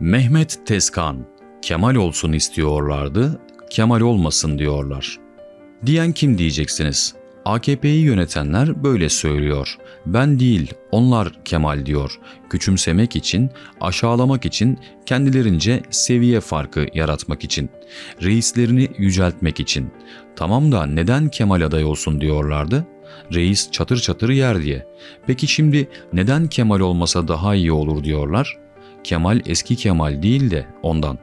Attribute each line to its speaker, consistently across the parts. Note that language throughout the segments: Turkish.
Speaker 1: Mehmet Tezkan, Kemal olsun istiyorlardı, Kemal olmasın diyorlar. Diyen kim diyeceksiniz? AKP'yi yönetenler böyle söylüyor. Ben değil, onlar Kemal diyor. Küçümsemek için, aşağılamak için, kendilerince seviye farkı yaratmak için. Reislerini yüceltmek için. Tamam da neden Kemal aday olsun diyorlardı? Reis çatır çatır yer diye. Peki şimdi neden Kemal olmasa daha iyi olur diyorlar? Kemal eski Kemal değil de ondan.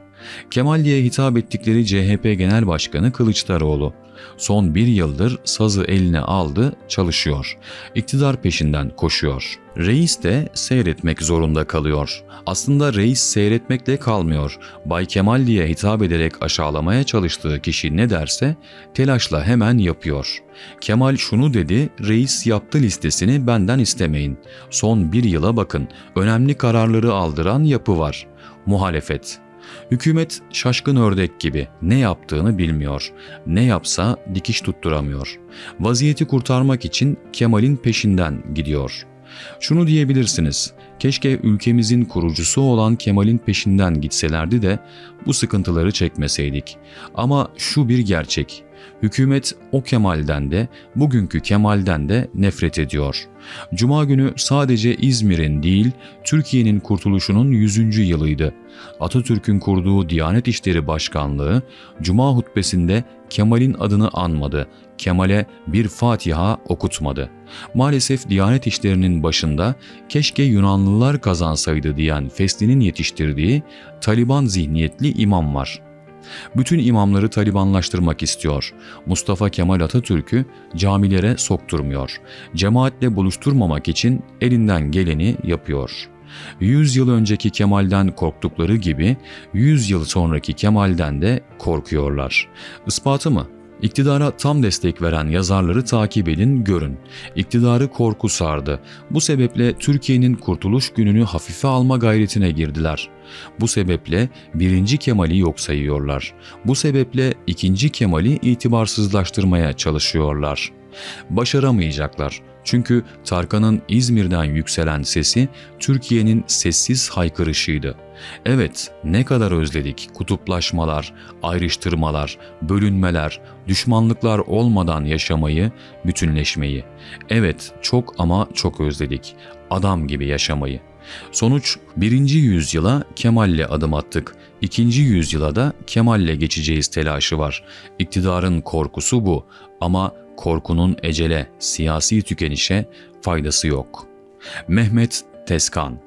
Speaker 1: Kemal diye hitap ettikleri CHP Genel Başkanı Kılıçdaroğlu. Son bir yıldır sazı eline aldı, çalışıyor. İktidar peşinden koşuyor. Reis de seyretmek zorunda kalıyor. Aslında reis seyretmekle kalmıyor. Bay Kemal diye hitap ederek aşağılamaya çalıştığı kişi ne derse telaşla hemen yapıyor. Kemal şunu dedi, reis yaptı listesini benden istemeyin. Son bir yıla bakın, önemli kararları aldıran yapı var. Muhalefet. Hükümet şaşkın ördek gibi ne yaptığını bilmiyor. Ne yapsa dikiş tutturamıyor. Vaziyeti kurtarmak için Kemal'in peşinden gidiyor. Şunu diyebilirsiniz. Keşke ülkemizin kurucusu olan Kemal'in peşinden gitselerdi de bu sıkıntıları çekmeseydik. Ama şu bir gerçek. Hükümet o Kemal'den de bugünkü Kemal'den de nefret ediyor. Cuma günü sadece İzmir'in değil Türkiye'nin kurtuluşunun 100. yılıydı. Atatürk'ün kurduğu Diyanet İşleri Başkanlığı Cuma hutbesinde Kemal'in adını anmadı. Kemal'e bir Fatiha okutmadı. Maalesef Diyanet İşleri'nin başında keşke Yunanlılar kazansaydı diyen Fesli'nin yetiştirdiği Taliban zihniyetli imam var. Bütün imamları Talibanlaştırmak istiyor. Mustafa Kemal Atatürk'ü camilere sokturmuyor. Cemaatle buluşturmamak için elinden geleni yapıyor. 100 yıl önceki Kemal'den korktukları gibi 100 yıl sonraki Kemal'den de korkuyorlar. Ispatı mı? İktidara tam destek veren yazarları takip edin, görün. İktidarı korku sardı. Bu sebeple Türkiye'nin kurtuluş gününü hafife alma gayretine girdiler. Bu sebeple birinci Kemal'i yok sayıyorlar. Bu sebeple ikinci Kemal'i itibarsızlaştırmaya çalışıyorlar. Başaramayacaklar. Çünkü Tarkan'ın İzmir'den yükselen sesi Türkiye'nin sessiz haykırışıydı. Evet, ne kadar özledik kutuplaşmalar, ayrıştırmalar, bölünmeler, düşmanlıklar olmadan yaşamayı, bütünleşmeyi. Evet, çok ama çok özledik. Adam gibi yaşamayı. Sonuç birinci yüzyıla Kemal'le adım attık. İkinci yüzyıla da Kemal'le geçeceğiz telaşı var. İktidarın korkusu bu ama korkunun ecele, siyasi tükenişe faydası yok. Mehmet Tezkan